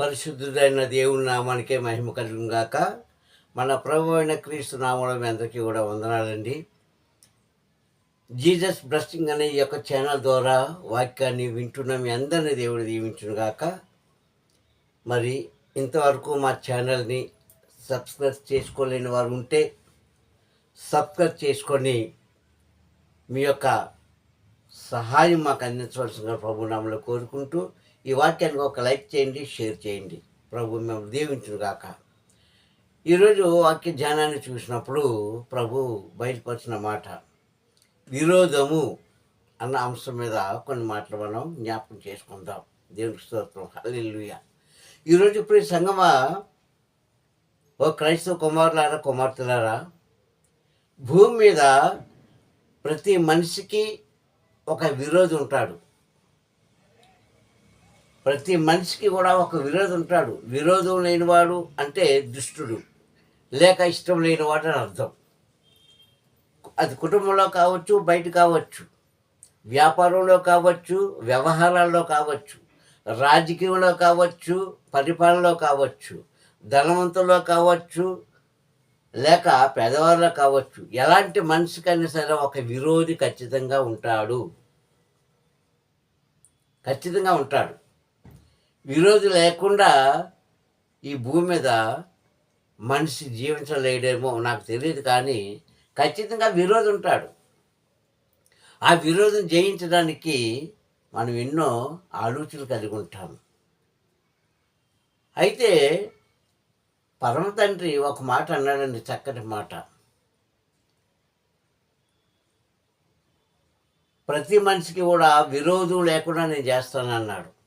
పరిశుద్ధుడైన దేవుని నామానికే మహిమ కలుగుగాక మన ప్రభు అయిన క్రీస్తు నామంలో మీ అందరికీ కూడా వందనాలండి. జీసస్ బ్లస్టింగ్ అనే ఈ యొక్క ఛానల్ ద్వారా వాక్యాన్ని వింటున్న మీ అందరినీ దేవుడు దీవించును గాక. మరి ఇంతవరకు మా ఛానల్ని సబ్స్క్రైబ్ చేసుకోలేని వారు ఉంటే సబ్స్క్రైబ్ చేసుకొని మీ యొక్క సహాయం మాకు అందించవలసిన ప్రభునామంలో కోరుకుంటూ ఈ వాక్యానికి ఒక లైక్ చేయండి షేర్ చేయండి. ప్రభు మేము దీవించును గాక ఈరోజు వాక్య ధ్యానాన్ని చూసినప్పుడు ప్రభు బయటపరిచిన మాట విరోధము అన్న అంశం మీద కొన్ని మాటలు మనం జ్ఞాపకం చేసుకుందాం. దేవునికి స్తోత్రం. హల్లెలుయ. ఈరోజు ఇప్పుడు ఈ సంగమా ఓ క్రైస్తవ కుమారులారా కుమార్తెలారా భూమి మీద ప్రతి మనిషికి ఒక విరోధి ఉంటాడు. ప్రతి మనిషికి కూడా ఒక విరోధి ఉంటాడు. విరోధం లేనివాడు అంటే దుష్టుడు. లేక ఇష్టం లేనివాడు అని అర్థం. అది కుటుంబంలో కావచ్చు బయట కావచ్చు వ్యాపారంలో కావచ్చు వ్యవహారాల్లో కావచ్చు రాజకీయంలో కావచ్చు పరిపాలనలో కావచ్చు ధనవంతుల్లో కావచ్చు లేక పేదవారిలో కావచ్చు. ఎలాంటి మనిషికైనా సరే ఒక విరోధి ఖచ్చితంగా ఉంటాడు. ఖచ్చితంగా ఉంటాడు. ఈరోజు లేకుండా ఈ భూమి మీద మనిషి జీవించలేడేమో నాకు తెలియదు కానీ ఖచ్చితంగా విరోధి ఉంటాడు. ఆ విరోధం జయించడానికి మనం ఎన్నో ఆలోచనలు కలిగి ఉంటాం అయితే పరమ తండ్రి ఒక మాట అన్నాడండి చక్కటి మాట. ప్రతి మనిషికి కూడా విరోధం లేకుండా నేను చేస్తానన్నాడు.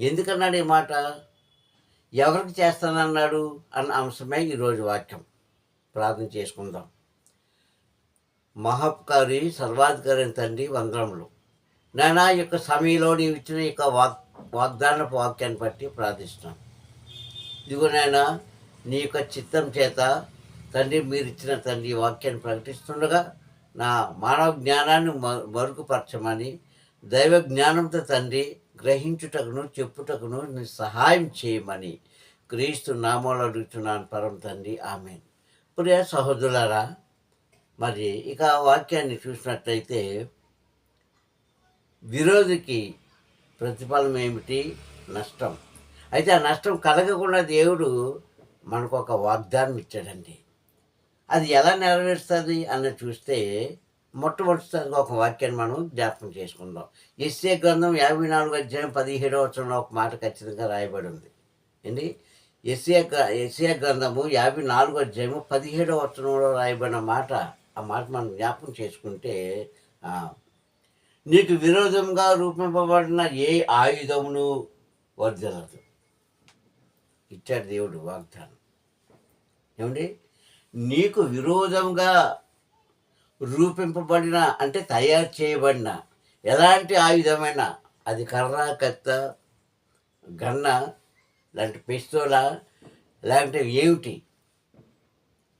ఎందుకన్నాడు ఈ మాట? ఎవరికి చేస్తానన్నాడు అన్న అంశమే ఈరోజు వాక్యం. ప్రార్థన చేసుకుందాం. మహప్కారి సర్వాధికారి తండ్రి వందరములు నానా యొక్క సమయంలో నీవు ఇచ్చిన యొక్క వాక్ వాగ్దానపు వాక్యాన్ని బట్టి ప్రార్థిస్తున్నాం. ఇదిగో నాయన నీ యొక్క చిత్తం చేత తండ్రి మీరు ఇచ్చిన తండ్రి వాక్యాన్ని ప్రకటిస్తుండగా నా మానవ జ్ఞానాన్ని మ- మరుగుపరచమని దైవ జ్ఞానంతో తండ్రి గ్రహించుటకును చెప్పుటకును నీ సహాయం చేయమని క్రీస్తు నామాలు అడుగుతున్నాను పరం తండ్రి ఆమె ప్రియ సహోదరులారా మరి ఇక ఆ వాక్యాన్ని చూసినట్లయితే విరోధికి ప్రతిఫలం ఏమిటి? నష్టం. అయితే ఆ నష్టం కలగకుండా దేవుడు మనకు ఒక వాగ్దానం ఇచ్చాడండి అది ఎలా నెరవేరుస్తుంది అన్న చూస్తే మొట్టమొదటిసారిగా ఒక వాక్యాన్ని మనం జ్ఞాపకం చేసుకుందాం. ఎస్ఏ గ్రంథం యాభై నాలుగు అధ్యాయం పదిహేడవ వచనంలో ఒక మాట ఖచ్చితంగా రాయబడి ఉంది ఏంటి ఎస్ఏ ఎస్ఏ గ్రంథము యాభై నాలుగు అధ్యాయము పదిహేడవ వచనంలో రాయబడిన మాట ఆ మాట మనం జ్ఞాపకం చేసుకుంటే నీకు విరోధంగా రూపింపబడిన ఏ ఆయుధమును వర్ధలదు ఇచ్చాడు దేవుడు వాగ్దానం. ఏమండి? నీకు విరోధంగా రూపింపబడిన అంటే తయారు చేయబడిన ఎలాంటి ఆయుధమైన అది కర్ర కత్త గన్న లాంటి పిస్తోలా లాంటివి ఏమిటి?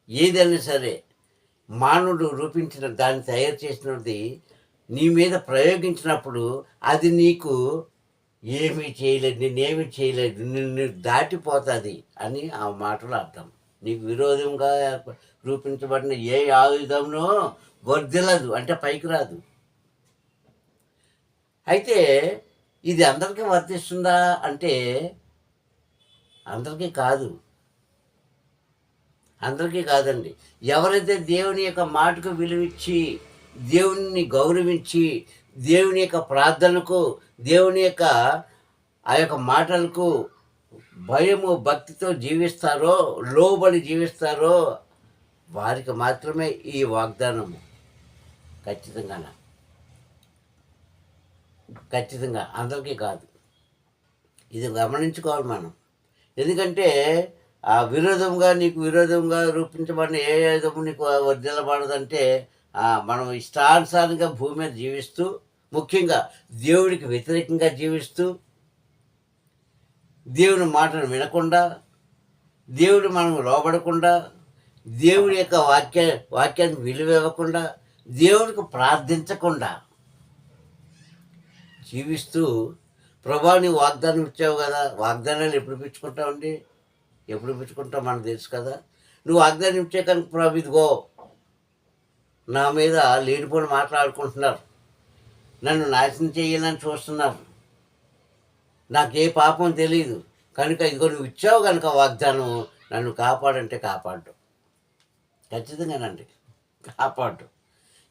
ఏదైనా సరే మానవుడు రూపించిన దాన్ని తయారు చేసినది నీ మీద ప్రయోగించినప్పుడు అది నీకు ఏమీ చేయలేదు నేనేమి చేయలేదు నిన్ను దాటిపోతుంది అని ఆ మాటలు అర్థం. నీకు విరోధంగా రూపించబడిన ఏ ఆయుధంలో వర్ధిల్లదు అంటే పైకి రాదు. అయితే ఇది అందరికీ వర్తిస్తుందా అంటే అందరికీ కాదు. అందరికీ కాదండి. ఎవరైతే దేవుని యొక్క మాటకు విలువిచ్చి దేవుని గౌరవించి దేవుని యొక్క ప్రార్థనకు దేవుని యొక్క ఆ యొక్క మాటలకు భయము భక్తితో జీవిస్తారో లోబడి జీవిస్తారో వారికి మాత్రమే ఈ వాగ్దానము. ఖచ్చితంగా ఖచ్చితంగా. అందరికీ కాదు. ఇది గమనించుకోవాలి మనం. ఎందుకంటే ఆ విరోధంగా నీకు విరోధంగా రూపించబడిన ఏ ఆయుధము నీకు వర్ధిల్లబడదంటే మనం ఇష్టానుసారంగా భూమి మీద జీవిస్తూ ముఖ్యంగా దేవుడికి వ్యతిరేకంగా జీవిస్తూ దేవుని మాటను వినకుండా దేవుడు మనం లోబడకుండా దేవుడి యొక్క వాక్య వాక్యాన్ని విలువ ఇవ్వకుండా దేవుడికి ప్రార్థించకుండా జీవిస్తూ ప్రభా నీ వాగ్దానం ఇచ్చావు కదా వాగ్దానాన్ని ఎప్పుడు పిచ్చుకుంటావండి ఎప్పుడు పిచ్చుకుంటావు మనకు తెలుసు కదా. నువ్వు వాగ్దానం ఇచ్చే కనుక ప్రభు ఇదిగో నా మీద లేనిపోని మాట్లాడుకుంటున్నారు నన్ను నాశనం చేయాలని చూస్తున్నారు. నాకే పాపం తెలియదు కనుక ఇంకో నువ్వు ఇచ్చావు కనుక వాగ్దానం నన్ను కాపాడంటే కాపాడు. ఖచ్చితంగానండి. కాపాడు.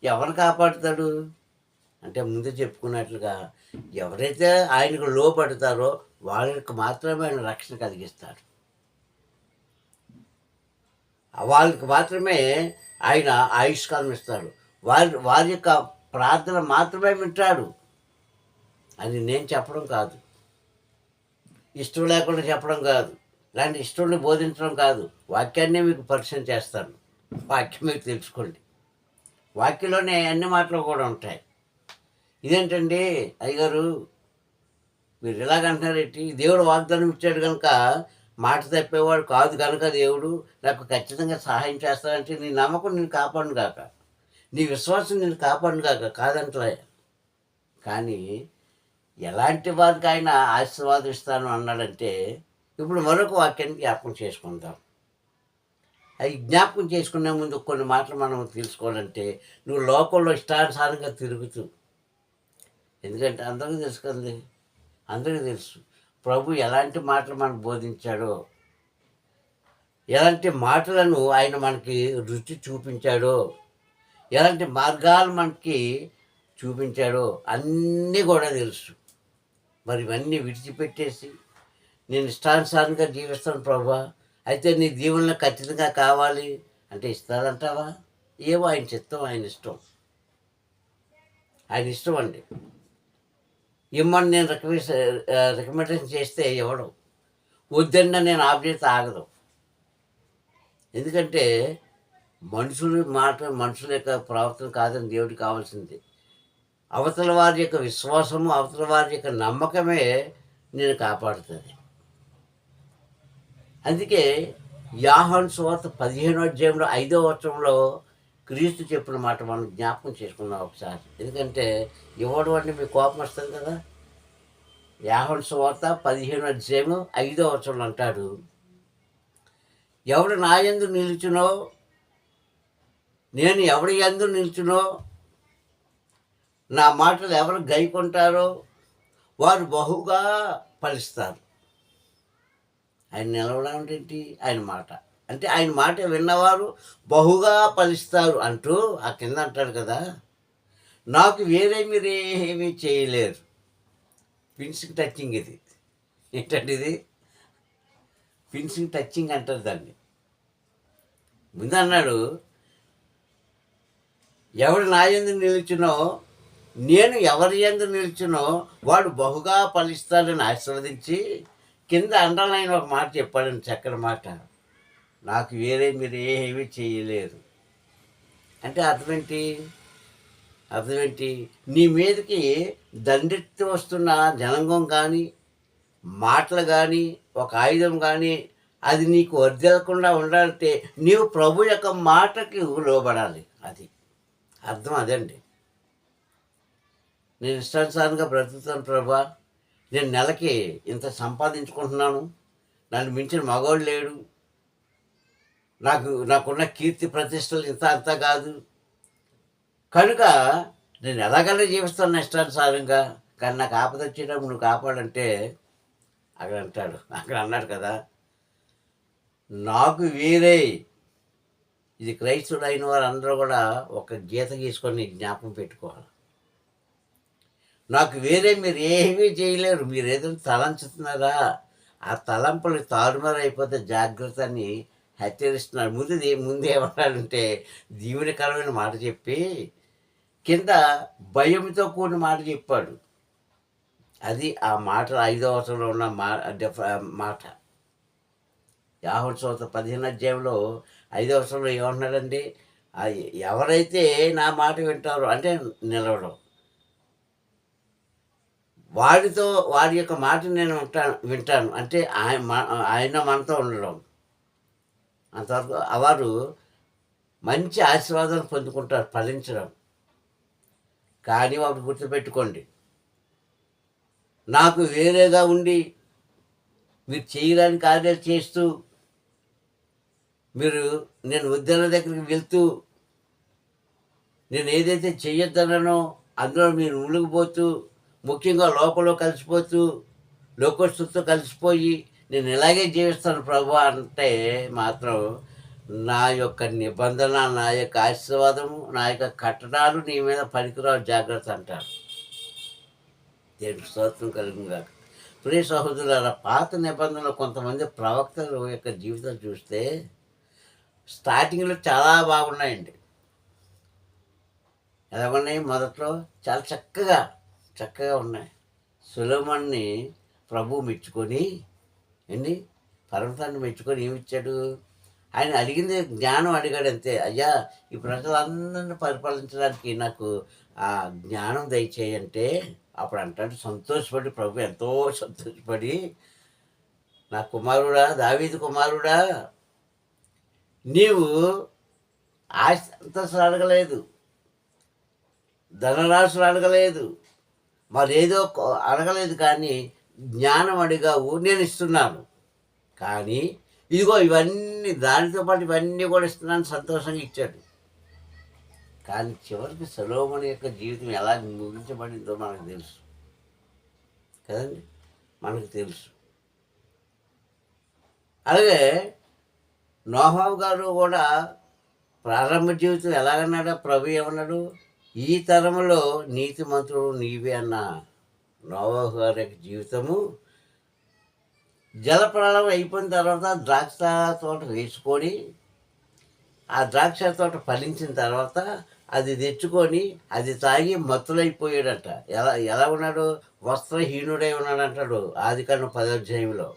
ఎవరు కాపాడుతాడు? అంటే ముందు చెప్పుకున్నట్లుగా ఎవరైతే ఆయనకు లోపడతారో వాళ్ళకి మాత్రమే ఆయన రక్షణ కలిగిస్తాడు. వాళ్ళకి మాత్రమే ఆయన ఆయుష్కాలం ఇస్తాడు. వారి వారి యొక్క ప్రార్థన మాత్రమే వింటాడు. అని నేను చెప్పడం కాదు. ఇష్టం లేకుండా చెప్పడం కాదు. ఇలాంటి ఇష్టంని బోధించడం కాదు. వాక్యాన్ని మీకు పరిచయం చేస్తాను. వాక్యం మీకు తెలుసుకోండి. వాక్యంలోనే అన్ని మాటలు కూడా ఉంటాయి. ఇదేంటండి అయ్యగారు మీరు ఇలాగంటున్నారేంటి దేవుడు వాగ్దానం ఇచ్చాడు కనుక మాట తప్పేవాడు కాదు కనుక దేవుడు నాకు ఖచ్చితంగా సహాయం చేస్తాడంటే నీ నమ్మకం నేను కాపాడును కాక నీ విశ్వాసం నేను కాపాడును కాక కాదంటలే. కానీ ఎలాంటి వారికి ఆయన ఆశీర్వాదిస్తాను అన్నాడంటే ఇప్పుడు మరొక వాక్యాన్ని జ్ఞాపకం చేసుకుందాం. అది జ్ఞాపకం చేసుకునే ముందు కొన్ని మాటలు మనం తెలుసుకోవాలంటే నువ్వు లోకంలో ఇష్టానుసారంగా తిరుగుతూ. ఎందుకంటే అందరికీ తెలుసు కదండి. అందరికీ తెలుసు. ప్రభు ఎలాంటి మాటలు మనకు బోధించాడో ఎలాంటి మాటలను ఆయన మనకి రుచి చూపించాడో ఎలాంటి మార్గాలు మనకి చూపించాడో అన్నీ కూడా తెలుసు. మరి ఇవన్నీ విడిచిపెట్టేసి నేను ఇష్టానుసారంగా జీవిస్తాను ప్రభా. అయితే నీ దీవెనలు ఖచ్చితంగా కావాలి అంటే ఇస్తారంటావా? ఏవో ఆయన చిత్తం ఆయన ఇష్టం. ఆయన ఇష్టం అండి. ఇమ్మని నేను రికమెండ్ రికమెండేషన్ చేస్తే ఇవ్వడం వద్దన్న నేను ఆబ్జెక్ట్ ఆగదు. ఎందుకంటే మనుషులు మాట మనుషుల యొక్క ప్రవర్తన కాదని దేవుడికి కావాల్సింది. అవతల వారి యొక్క విశ్వాసము అవతల వారి యొక్క నమ్మకమే నేను కాపాడుతుంది. అందుకే యాహన్ సువార్త పదిహేనో అధ్యాయంలో ఐదో వచనంలో క్రీస్తు చెప్పిన మాట మనం జ్ఞాపకం చేసుకున్నాం ఒకసారి. ఎందుకంటే ఇవ్వడం అంటే మీకు కోపం వస్తుంది కదా? యాహన్ సువార్త పదిహేను అధ్యాయము ఐదో వచనంలో అంటాడు ఎవడు నా ఎందు నిలుచునో నేను ఎవడి ఎందు నిలుచునో నా మాటలు ఎవరు గైకుంటారో వారు బహుగా ఫలిస్తారు. ఆయన నిలవడం ఏంటి? ఆయన మాట. అంటే ఆయన మాట విన్నవారు బహుగా ఫలిస్తారు అంటూ ఆ కింద అంటాడు కదా. నాకు వేరే మీరు ఏమీ చేయలేరు. ఫిన్సింగ్ టచింగ్ ఇది. ఏంటండి ఇది? ఫినిషింగ్ టచింగ్ అంటారు దాన్ని. ముందు అన్నాడు ఎవడు నా ఎందు నిలిచినో నేను ఎవరి ఎందు నిలుచునో వాడు బహుగా ఫలిస్తాడని ఆశీర్వదించి కింద అండర్లైన్ ఒక మాట చెప్పాడని చక్కని మాట. నాకు వేరే మీరు ఏమీ చేయలేదు. అంటే అర్థమేంటి? అర్థమేంటి? నీ మీదకి దండెత్తి వస్తున్న జనంగం కానీ మాటలు కానీ ఒక ఆయుధం కానీ అది నీకు వర్దలకుండా ఉండాలంటే నీవు ప్రభు యొక్క మాటకి లోబడాలి. అది అర్థం అదండి. నేను ఇష్టానుసారంగా బ్రతుకుతాను ప్రభా. నేను నెలకి ఇంత సంపాదించుకుంటున్నాను. నన్ను మించిన మగవాడు లేడు. నాకు నాకున్న కీర్తి ప్రతిష్టలు ఇంత అంత కాదు. కనుక నేను ఎలాగైనా జీవిస్తాను ఇష్టానుసారంగా. కానీ నాకు ఆపద వచ్చేటప్పుడు నువ్వు కాపాడంటే అక్కడ అంటాడు. అక్కడ అన్నాడు కదా. నాకు వీరే. ఇది క్రైస్తుడు అయిన వారందరూ కూడా ఒక గీత గీసుకొని జ్ఞాపకం పెట్టుకోవాలి. నాకు వేరే మీరు ఏమీ చేయలేరు. మీరు ఏదైనా తలంచుతున్నారా? ఆ తలంపులు తారుమారు అయిపోతే జాగ్రత్త అని హెచ్చరిస్తున్నారు. ముందు ముందు ఏమన్నాడంటే దీవునికరమైన మాట చెప్పి కింద భయంతో కూడిన మాట చెప్పాడు. అది ఆ మాట ఐదో అవసరంలో ఉన్న మా మాట. యాహోన్ పదిహేను అధ్యాయంలో ఐదో అవసరంలో ఏమంటున్నాడండి ఎవరైతే నా మాట వింటారో అంటే నిలవడం. వాడితో వాడి యొక్క మాట నేను వింటాను వింటాను. అంటే ఆయన ఆయన మనతో ఉండడం. అంతవరకు వారు మంచి ఆశీర్వాదాలు పొందుకుంటారు ఫలించడం. కానీ వాడు గుర్తుపెట్టుకోండి. నాకు వేరేగా ఉండి మీరు చేయడానికి కార్యాలు చేస్తూ మీరు నేను ఉద్యాన దగ్గరికి వెళ్తూ నేను ఏదైతే చేయొద్దనో అందులో మీరు మునిగిపోతూ ముఖ్యంగా లోపల కలిసిపోతూ లోకస్తుతో కలిసిపోయి నేను ఇలాగే జీవిస్తాను ప్రభు అంటే మాత్రం నా యొక్క నిబంధన నా యొక్క ఆశీర్వాదము నా యొక్క కట్టడాలు నీ మీద పనికిరావు జాగ్రత్త అంటారు. దేవునికి స్తోత్రం కలుగుగాక ప్రియ సహోదరుల పాత నిబంధనలు కొంతమంది ప్రవక్తల యొక్క జీవితం చూస్తే స్టార్టింగ్లో చాలా బాగున్నాయండి. ఎలా ఉన్నాయి? మొదట్లో చాలా చక్కగా చక్కగా ఉన్నాయి. సులభన్ని ప్రభు మెచ్చుకొని ఏంటి పర్వతాన్ని మెచ్చుకొని ఏమిచ్చాడు? ఆయన అడిగింది జ్ఞానం అడిగాడు అంతే అయ్యా ఈ ప్రజలందరిని పరిపాలించడానికి నాకు ఆ జ్ఞానం దయచేయంటే అప్పుడు అంటాడు సంతోషపడి ప్రభు ఎంతో సంతోషపడి నా కుమారుడా దావీది కుమారుడా నీవు ఆశ అంతస్తులు అడగలేదు ధనరాశులు అడగలేదు మరి ఏదో అడగలేదు కానీ జ్ఞానం అడిగావు నేను ఇస్తున్నాను. కానీ ఇదిగో ఇవన్నీ దానితో పాటు ఇవన్నీ కూడా ఇస్తున్నాను సంతోషంగా ఇచ్చాడు. కానీ చివరికి సలోమణి యొక్క జీవితం ఎలా ముగించబడిందో మనకు తెలుసు. కదండి? మనకు తెలుసు. అలాగే నోహావు గారు కూడా ప్రారంభ జీవితం ఎలాగన్నాడో? ప్రభు ఏమన్నాడు? ఈ తరములో నీతిమంతుడు నీవే అన్న నోవాహు గారి యొక్క జీవితము. జలప్రళయం అయిపోయిన తర్వాత ద్రాక్ష తోట వేసుకొని ఆ ద్రాక్ష తోట ఫలించిన తర్వాత అది తెచ్చుకొని అది తాగి మత్తులైపోయాడట. ఎలా ఎలా ఉన్నాడు? వస్త్రహీనుడై ఉన్నాడు అంటాడు ఆది కన్నా పదోధ్యాయంలో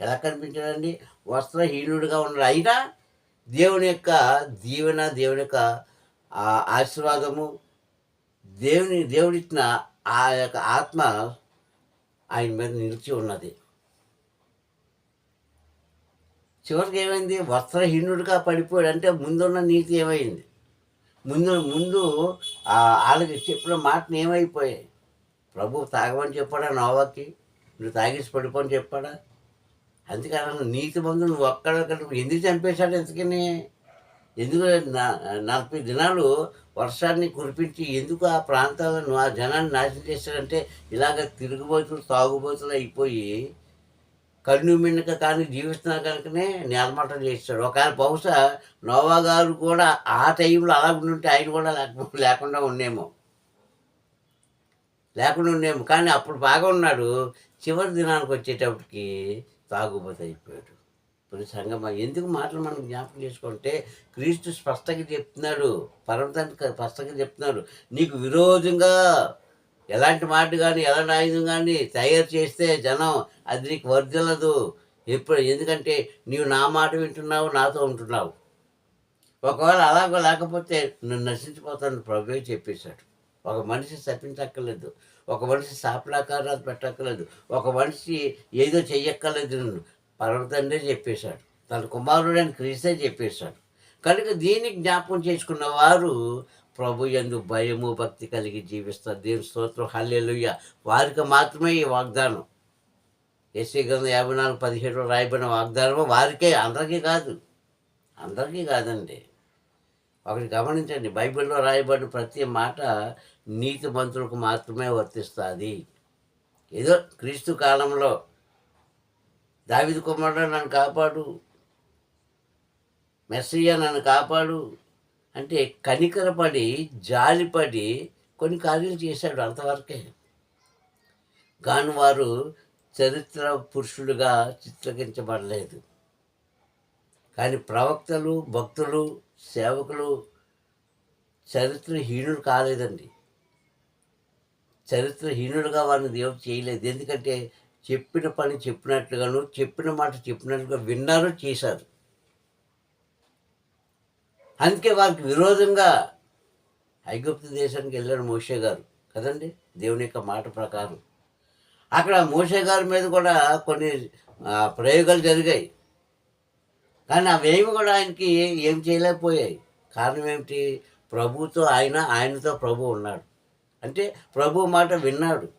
ఎలా కనిపించాడండి? వస్త్రహీనుడిగా ఉన్నాడు. అయినా దేవుని యొక్క దీవెన దేవుని యొక్క ఆ ఆశీర్వాదము దేవుని దేవుడిచ్చిన ఆ యొక్క ఆత్మ ఆయన మీద నిలిచి ఉన్నది. చివరికి ఏమైంది? వస్త్రహీనుడిగా పడిపోయాడు అంటే ముందున్న నీతి ఏమైంది? ముందు ముందు ఆ వాళ్ళకి చెప్పిన మాటలు ఏమైపోయాయి? ప్రభు తాగమని చెప్పాడా నోవాకి? నువ్వు తాగేసి పడిపోని చెప్పాడా? అందుకని నీతి మందు నువ్వు ఒక్కడ ఎందుకు చంపేశాడు ఎందుకని ఎందుకు నలభై దినాలు వర్షాన్ని కురిపించి ఎందుకు ఆ ప్రాంతాలను ఆ జనాన్ని నాశనం చేశాడంటే ఇలాగ తిరుగుబోతులు తాగుబోతులు అయిపోయి కన్ను మిన్నక కానీ జీవిస్తున్నా కనుకనే నేలమట్టం చేస్తాడు ఒకవేళ బహుశా నోవా గారు కూడా ఆ టైంలో అలా ఉండుంటే ఆయన కూడా లేకుండా ఉండేమో. లేకుండా ఉండేమో. కానీ అప్పుడు బాగా ఉన్నాడు. చివరి దినానికి వచ్చేటప్పటికి తాగుబోతు అయిపోయాడు. ఇప్పుడు సంగమ ఎందుకు మాటలు మనం జ్ఞాపకం చేసుకుంటే క్రీస్తు స్పష్టంగా చెప్తున్నాడు పరమతానికి స్పష్టంగా చెప్తున్నాడు. నీకు విరోధంగా ఎలాంటి మాట కానీ ఎలాంటి ఆయుధం కానీ తయారు చేస్తే జనం అది నీకు వర్దిల్లదు ఎప్పుడు ఎందుకంటే నీవు నా మాట వింటున్నావు నాతో ఉంటున్నావు. ఒకవేళ అలాగో లేకపోతే నువ్వు నశించిపోతాను ప్రభు చెప్పేశాడు. ఒక మనిషి శపించక్కర్లేదు. ఒక మనిషి శాపలాకారాలు పెట్టక్కర్లేదు. ఒక మనిషి ఏదో చెయ్యక్కర్లేదు. నిన్ను పర్వతండే చెప్పేశాడు. తన కుమారుడని క్రీస్తే చెప్పేశాడు. కనుక దీన్ని జ్ఞాపకం చేసుకున్న వారు ప్రభు ఎందు భయము భక్తి కలిగి జీవిస్తారు. దేవుని స్తోత్రం. హల్లెలుయ్య వారికి మాత్రమే ఈ వాగ్దానం. ఎస్సీ గ్రంథం యాభై నాలుగు పదిహేడులో రాయబడిన వాగ్దానము వారికే అందరికీ కాదు. అందరికీ కాదండి. ఒకటి గమనించండి. బైబిల్లో రాయబడిన ప్రతి మాట నీతి మంత్రులకు మాత్రమే వర్తిస్తుంది. ఏదో క్రీస్తు కాలంలో దావిది కుమారుడు నన్ను కాపాడు. మెస్సయ్య నన్ను కాపాడు అంటే కనికరపడి జాలిపడి కొన్ని కార్యాలు చేశాడు అంతవరకే. కానీ వారు చరిత్ర పురుషులుగా చిత్రీకరించబడలేదు. కానీ ప్రవక్తలు భక్తులు సేవకులు చరిత్రహీనుడు కాలేదండి. చరిత్రహీనుడుగా వారిని దేవుడు చేయలేదు. ఎందుకంటే చెప్పిన పని చెప్పినట్లుగాను చెప్పిన మాట చెప్పినట్లుగా విన్నారు చేశారు. అందుకే వారికి విరోధంగా ఐగుప్తు దేశానికి వెళ్ళాడు మోషే గారు. కదండి? దేవుని యొక్క మాట ప్రకారం. అక్కడ మోషే గారి మీద కూడా కొన్ని ప్రయోగాలు జరిగాయి. కానీ అవేమి కూడా ఆయనకి ఏం చేయలేకపోయాయి. కారణం ఏమిటి? ప్రభుతో ఆయన ఆయనతో ప్రభు ఉన్నాడు. అంటే ప్రభు మాట విన్నాడు.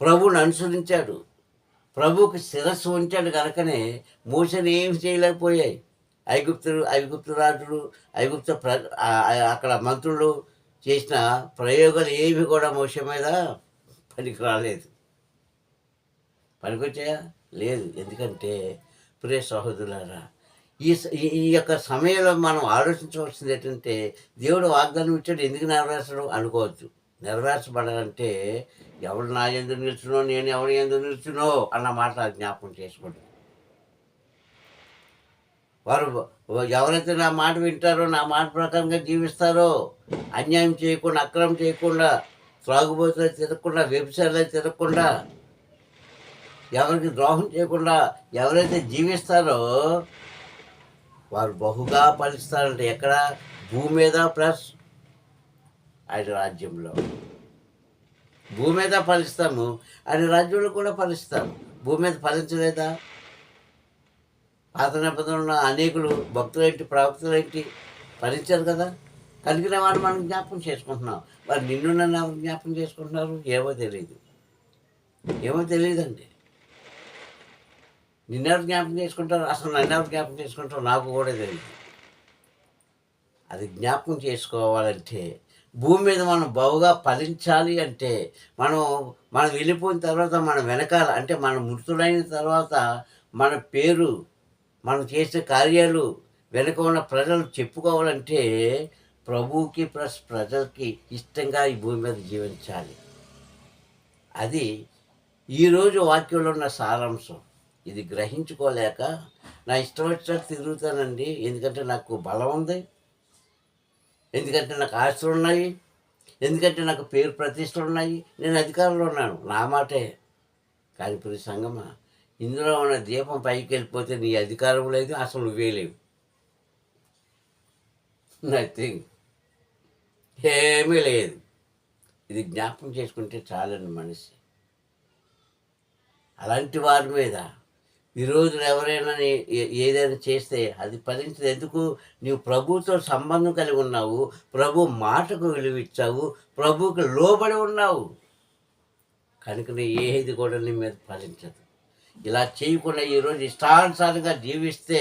ప్రభువుని అనుసరించాడు. ప్రభువుకి శిరస్సు ఉంచాడు కనుకనే మోసని ఏమి చేయలేకపోయాయి. ఐగుప్తులు ఐగుప్తు రాజులు ఐగుప్త ప్ర అక్కడ మంత్రులు చేసిన ప్రయోగాలు ఏవి కూడా మోస మీద పనికి రాలేదు. పనికొచ్చాయా? లేదు. ఎందుకంటే ప్రియ సహోదరులారా ఈ ఈ- ఈ యొక్క సమయంలో మనం ఆలోచించవలసింది ఏంటంటే దేవుడు వాగ్దానం ఇచ్చాడు ఎందుకు నెరవేర్చడం అనుకోవచ్చు నెరవేర్చబడాలంటే ఎవరు నా ఎందుకు నిల్చునో నేను ఎవరి ఎందుకు నిల్చునో అన్న మాట జ్ఞాపకం చేసుకోండి. వారు ఎవరైతే నా మాట వింటారో నా మాట ప్రకారంగా జీవిస్తారో అన్యాయం చేయకుండా అక్రమం చేయకుండా త్రాగుబోతులు తిరగకుండా వ్యభిచారాలు తిరగకుండా ఎవరికి ద్రోహం చేయకుండా ఎవరైతే జీవిస్తారో వారు బహుగా ఫలిస్తారంటే ఎక్కడ? భూమి మీద ప్లస్ ఆయన రాజ్యంలో. భూమి మీద ఫలిస్తాము ఆయన రాజ్యంలో కూడా ఫలిస్తాము. భూమి మీద ఫలించలేదా? పాత నిబంధనలు ఉన్న అనేకులు భక్తులేంటి ప్రవక్తులేంటి ఫలించారు కదా? కలిగిన వారు మనం జ్ఞాపకం చేసుకుంటున్నాం. వారు నిన్ను నన్ను జ్ఞాపకం చేసుకుంటున్నారు? ఏమో తెలియదు ఏమో తెలియదండి నిన్నెవరు జ్ఞాపకం చేసుకుంటారు? అసలు నన్నెవరు జ్ఞాపకం చేసుకుంటారో నాకు కూడా తెలియదు అది జ్ఞాపకం చేసుకోవాలంటే భూమి మీద మనం బావుగా ఫలించాలి అంటే మనం మనం వెళ్ళిపోయిన తర్వాత మన వెనకాల అంటే మన మృతులైన తర్వాత మన పేరు మనం చేసే కార్యాలు వెనక ఉన్న ప్రజలు చెప్పుకోవాలంటే ప్రభువుకి ప్లస్ ప్రజలకి ఇష్టంగా ఈ భూమి మీద జీవించాలి. అది ఈరోజు వాక్యంలో ఉన్న సారాంశం. ఇది గ్రహించుకోలేక నా ఇష్టం వచ్చినట్టు తిరుగుతానండి ఎందుకంటే నాకు బలం ఉంది. ఎందుకంటే నాకు ఆస్తులు ఉన్నాయి. ఎందుకంటే నాకు పేరు ప్రతిష్టలు ఉన్నాయి. నేను అధికారంలో ఉన్నాను. నా మాటే. కానీ ఇప్పుడు సంగమా ఇందులో ఉన్న దీపం పైకి వెళ్ళిపోతే నీ అధికారం లేదు అసలు నువ్వే లేవు. నథింగ్ ఏమీ లేదు. ఇది జ్ఞాపకం చేసుకుంటే చాలండి మనిషి. అలాంటి వారి మీద ఈ ఈరోజు ఎవరైనా ఏదైనా చేస్తే అది ఫలించదు. ఎందుకు? నీవు ప్రభుతో సంబంధం కలిగి ఉన్నావు ప్రభు మాటకు విలువిచ్చావు ప్రభువుకి లోబడి ఉన్నావు. కనుక నీ ఏది కూడా నీ మీద ఫలించదు. ఇలా చేయకుండా ఈరోజు ఇష్టానుసారంగా జీవిస్తే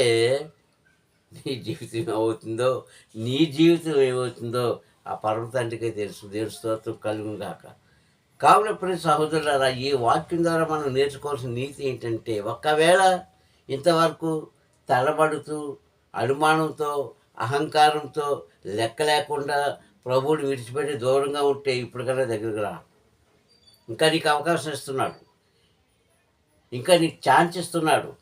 నీ జీవితం ఏమవుతుందో నీ జీవితం ఏమవుతుందో ఆ పర్వతానికే తెలుసు. దేవుడి స్తోత్రం కలుగుగాక కావున ప్రతి సహోదరులారా ఈ వాక్యం ద్వారా మనం నేర్చుకోవాల్సిన నీతి ఏంటంటే ఒక్కవేళ ఇంతవరకు తలబడుతూ అనుమానంతో అహంకారంతో లెక్క లేకుండా ప్రభువుని విడిచిపెట్టి దూరంగా ఉంటే ఇప్పుడు కన్నా దగ్గరకు రా. ఇంకా నీకు అవకాశం ఇస్తున్నాడు. ఇంకా నీకు ఛాన్స్ ఇస్తున్నాడు.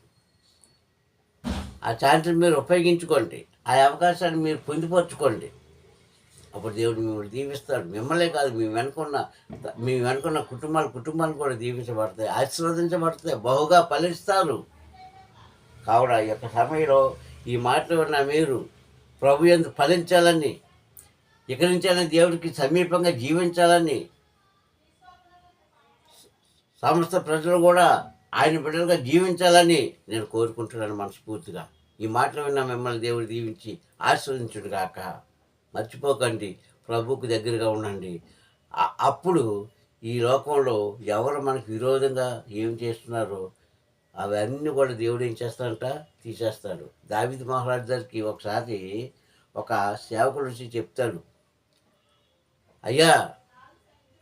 ఆ ఛాన్స్ని మీరు ఉపయోగించుకోండి. ఆ అవకాశాన్ని మీరు పొందుపరచుకోండి. అప్పుడు దేవుడు మిమ్మల్ని దీవిస్తాడు. మిమ్మల్నే కాదు మీ వెనుకున్న మీ వెనుకున్న కుటుంబాలు కుటుంబాలు కూడా దీవించబడతాయి ఆశీర్వదించబడతాయి బహుగా ఫలిస్తారు. కావున ఈ యొక్క సమయంలో ఈ మాటలు ఉన్న మీరు ప్రభు ఎందు ఫలించాలని ఇక్కడి నుంచైనా దేవుడికి సమీపంగా జీవించాలని సమస్త ప్రజలు కూడా ఆయన బిడ్డలుగా జీవించాలని నేను కోరుకుంటున్నాను మనస్ఫూర్తిగా. ఈ మాటలు విన్న మిమ్మల్ని దేవుడు దీవించి ఆశీర్వదించుడు కాక మర్చిపోకండి. ప్రభువుకు దగ్గరగా ఉండండి. అప్పుడు ఈ లోకంలో ఎవరు మనకు విరోధంగా ఏం చేస్తున్నారో అవన్నీ కూడా దేవుడు ఏం చేస్తాడంట? తీసేస్తాడు. దావిద్ మహారాజ్ గారికి ఒకసారి ఒక సేవకుడు వచ్చి చెప్తాడు. అయ్యా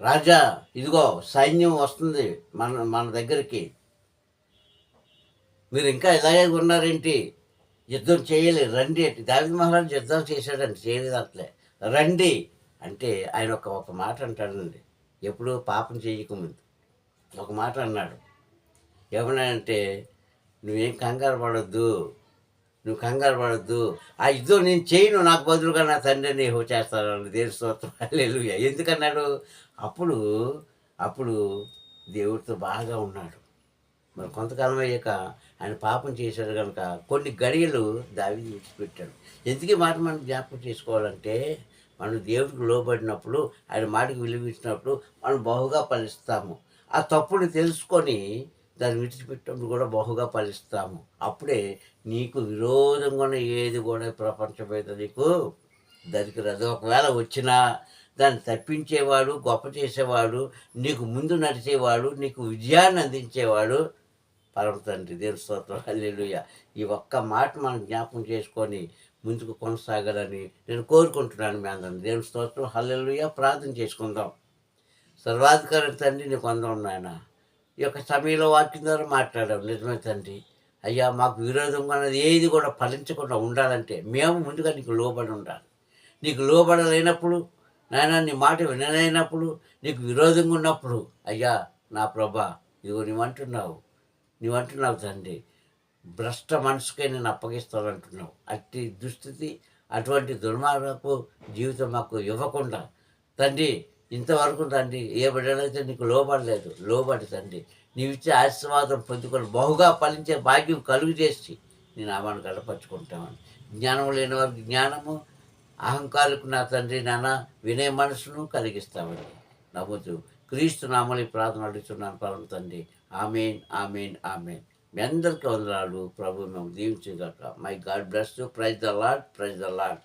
రాజా ఇదిగో సైన్యం వస్తుంది మన మన దగ్గరికి. మీరు ఇంకా ఇలాగే ఉన్నారేంటి? యుద్ధం చేయలేదు రండి అంటే. దావిద మహారాజు యుద్ధం చేశాడండి చేయలేదు అట్లే. రండి అంటే ఆయన ఒక ఒక మాట అంటాడండి. ఎప్పుడు పాపం చేయకముందు ఒక మాట అన్నాడు. ఏమన్నాడంటే నువ్వేం కంగారు పడొద్దు నువ్వు కంగారు పడొద్దు. ఆ యుద్ధం నేను చేయను నాకు బదులుగా నా తండ్రి హో చేస్తాను దేని స్తోత్రం. హల్లెలూయా. ఎందుకన్నాడు? అప్పుడు అప్పుడు దేవుడితో బాగా ఉన్నాడు. మరి కొంతకాలం అయ్యాక ఆయన పాపం చేశాడు కనుక కొన్ని గడియలు దావి విడిచిపెట్టాడు. ఎందుకు మాట మనం జ్ఞాపకం చేసుకోవాలంటే మనం దేవుడికి లోబడినప్పుడు ఆయన మాటకు విలువ ఇచ్చినప్పుడు మనం బహుగా ఫలిస్తాము. ఆ తప్పుని తెలుసుకొని దాన్ని విడిచిపెట్టినప్పుడు కూడా బహుగా ఫలిస్తాము. అప్పుడే నీకు విరోధంగా ఉన్న ఏది కూడా ప్రపంచం మీద నీకు దానికి రద్దు ఒకవేళ వచ్చినా దాన్ని తప్పించేవాడు గొప్ప చేసేవాడు నీకు ముందు నడిచేవాడు నీకు విజయాన్ని అందించేవాడు పరమ తండ్రి దేవుని స్తోత్రం. అల్లెలుయ్య ఈ ఒక్క మాట మనం జ్ఞాపకం చేసుకొని ముందుకు కొనసాగాలని నేను కోరుకుంటున్నాను మీ అందరిని. దేవుని స్తోత్రం. హల్లెలుయ్య ప్రార్థన చేసుకుందాం. సర్వాధికారి తండ్రి నీకు అందం నాయన. ఈ యొక్క సమయంలో వాక్యం ద్వారా మాట్లాడాం నిజమే తండ్రి. అయ్యా మాకు విరోధంగా ఉన్నది ఏది కూడా ఫలించకుండా ఉండాలంటే మేము ముందుగా నీకు లోబడి ఉండాలి. నీకు లోబడలేనప్పుడు నాయన నీ మాట వినలేనప్పుడు నీకు విరోధంగా ఉన్నప్పుడు అయ్యా నా ప్రభా ఇదిగో నువ్వు అంటున్నావు. నువ్వు అంటున్నావు తండ్రి భ్రష్ట మనసుకే నేను అప్పగిస్తానంటున్నావు. అట్టి దుస్థితి అటువంటి దుర్మార్గపు జీవితం మాకు ఇవ్వకుండా. తండ్రి ఇంతవరకు తండ్రి ఏ బిడ్డలైతే నీకు లోబడలేదు లోబడి తండ్రి నీవిచ్చే ఇచ్చే ఆశీర్వాదం పొందుకొని బహుగా ఫలించే భాగ్యం కలుగు చేసి నీ నామాన్ని గడపరుచుకుంటామని. జ్ఞానం లేని వారికి జ్ఞానము అహంకారులకు నా తండ్రి నాన్న వినే మనసును కలిగిస్తామని నమ్ముతూ క్రీస్తు నామని ప్రార్థన అడుగుతున్నాను పరమ తండ్రి. Amen amen amen. మీ అందరికీ వందనాలు. ప్రభు మేము దీవించగాక. My God bless you praise the Lord praise the Lord